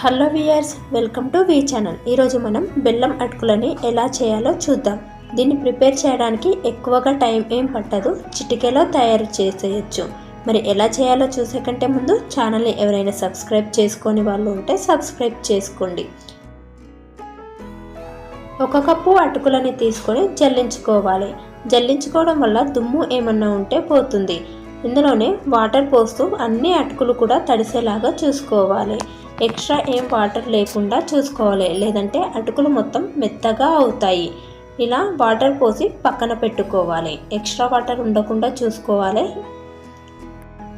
Hello viewers welcome to V channel. ఈరోజు మనం బెల్లం అటుకులని ఎలా చేయాలో చూద్దాం. దీన్ని ప్రిపేర్ చేయడానికి ఎక్కువగా టైం ఏం పట్టదు. చిటికెలో తయారు చేసేయచ్చు. మరి ఎలా చేయాలో చూసే కంటే ముందు ఛానల్ని ఎవరైనా సబ్స్క్రైబ్ చేసుకొని వాళ్ళు ఉంటే సబ్స్క్రైబ్ చేసుకోండి. ఒక కప్పు అటుకులని తీసుకొని జల్లించుకోవాలి. జల్లించుకోవడం వల్ల దుమ్ము ఏమన్నా ఉంటే పోతుంది. ఇందులోనే వాటర్ పోస్తూ అన్ని అటుకులు కూడా తడిసేలాగా చూసుకోవాలి. ఎక్స్ట్రా ఏం వాటర్ లేకుండా చూసుకోవాలి. లేదంటే అటుకులు మొత్తం మెత్తగా అవుతాయి. ఇలా వాటర్ పోసి పక్కన పెట్టుకోవాలి. ఎక్స్ట్రా వాటర్ ఉండకుండా చూసుకోవాలి.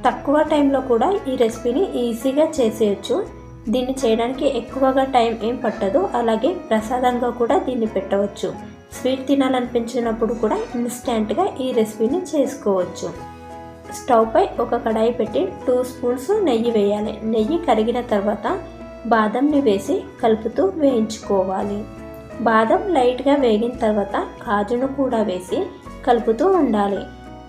తక్కువ టైంలో కూడా ఈ రెసిపీని ఈజీగా చేసేయచ్చు. దీన్ని చేయడానికి ఎక్కువగా టైం ఏం పట్టదు. అలాగే ప్రసాదంగా కూడా దీన్ని పెట్టవచ్చు. స్వీట్ తినాలనిపించినప్పుడు కూడా ఇన్స్టెంట్గా ఈ రెసిపీని చేసుకోవచ్చు. స్టవ్ పై ఒక కడాయి పెట్టి టూ స్పూన్స్ నెయ్యి వేయాలి. నెయ్యి కరిగిన తర్వాత బాదంని వేసి కలుపుతూ వేయించుకోవాలి. బాదం లైట్గా వేగిన తర్వాత కాజును కూడా వేసి కలుపుతూ ఉండాలి.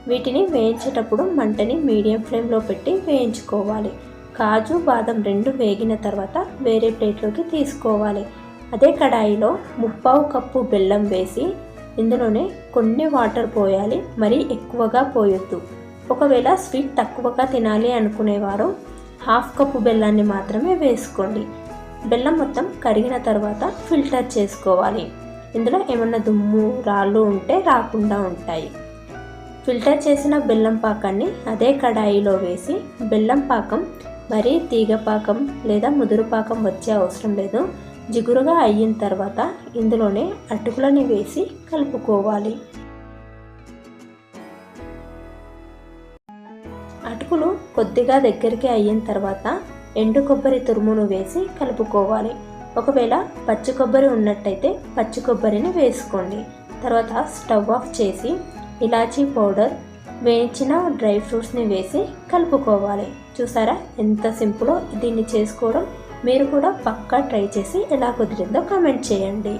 వీటిని వేయించేటప్పుడు మంటని మీడియం ఫ్లేమ్లో పెట్టి వేయించుకోవాలి. కాజు బాదం రెండు వేగిన తర్వాత వేరే ప్లేట్లోకి తీసుకోవాలి. అదే కడాయిలో ముప్పావు కప్పు బెల్లం వేసి ఇందులోనే కొన్ని వాటర్ పోయాలి. మరీ ఎక్కువగా పోయొద్దు. ఒకవేళ స్వీట్ తక్కువగా తినాలి అనుకునేవారు హాఫ్ కప్పు బెల్లాన్ని మాత్రమే వేసుకోండి. బెల్లం మొత్తం కరిగిన తర్వాత ఫిల్టర్ చేసుకోవాలి. ఇందులో ఏమన్నా దుమ్ము రాళ్ళు ఉంటే రాకుండా ఉంటాయి. ఫిల్టర్ చేసిన బెల్లం పాకాన్ని అదే కడాయిలో వేసి బెల్లం పాకం మరీ తీగ పాకం లేదా ముదురు పాకం వచ్చే అవసరం లేదు. జిగురుగా అయిన తర్వాత ఇందులోనే అటుకులని వేసి కలుపుకోవాలి. అటుకులు కొద్దిగా దగ్గరికి అయిన తర్వాత ఎండు కొబ్బరి తురుమును వేసి కలుపుకోవాలి. ఒకవేళ పచ్చి కొబ్బరి ఉన్నట్టయితే పచ్చి కొబ్బరిని వేసుకోండి. తర్వాత స్టవ్ ఆఫ్ చేసి ఇలాచీ పౌడర్ వేయించిన డ్రై ఫ్రూట్స్ని వేసి కలుపుకోవాలి. చూసారా ఎంత సింపులో దీన్ని చేసుకోవడం? మీరు కూడా పక్కా ట్రై చేసి ఎలా కుదిరిందో కామెంట్ చేయండి.